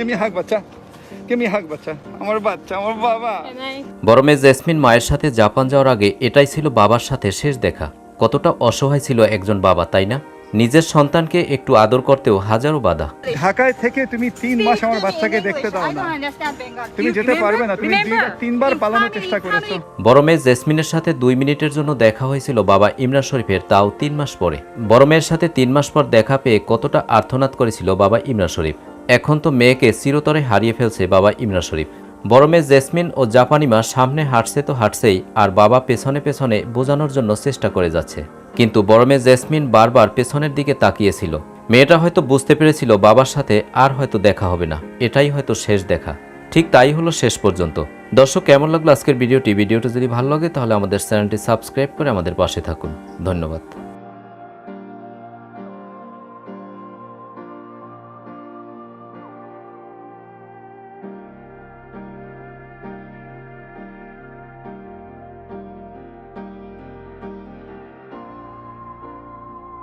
Give me a hug, বাচ্চা। Give me a hug, বাচ্চা। আমার বাচ্চা আমার বাবা। বড় মেয়ে জেসমিন মায়ের সাথে জাপান যাওয়ার আগে এটাই ছিল বাবার সাথে শেষ দেখা। কতটা অসহায় ছিল একজন বাবা তাই না? নিজের সন্তানকে একটু আদর করতেও হাজারো বাধা। ঢাকায় থেকে তুমি তিন মাস আমার বাচ্চাকে দেখতে দাও না। তুমি যেতে পারবে না তুমি তিনবার পালানোর চেষ্টা করেছ। বড় মেয়ে জেসমিনের সাথে দুই মিনিটের জন্য দেখা হয়েছিল বাবা ইমরান শরীফের তাও তিন মাস পরে। বড় মেয়ের সাথে তিন মাস পর দেখা পেয়ে কতটা আর্থনাদ করেছিল বাবা ইমরান শরীফ। এখন তো মেয়েকে চিরতরে হারিয়ে ফেলছে বাবা ইমরান শরীফ। বড় মেয়ে জেসমিন ও জাপানিমা সামনে হাঁটছে তো হাঁটছেই আর বাবা পেছনে পেছনে বোঝানোর জন্য চেষ্টা করে যাচ্ছে। কিন্তু বড় মেয়ে জেসমিন বারবার পেছনের দিকে তাকিয়েছিল। মেয়েটা হয়তো বুঝতে পেরেছিল বাবার সাথে আর হয়তো দেখা হবে না। এটাই হয়তো শেষ দেখা। ঠিক তাই হলো শেষ পর্যন্ত। দর্শক, কেমন লাগল আজকের ভিডিওটি? ভিডিওটি যদি ভালো লাগে তাহলে আমাদের চ্যানেলটি সাবস্ক্রাইব করে আমাদের পাশে থাকুন। ধন্যবাদ।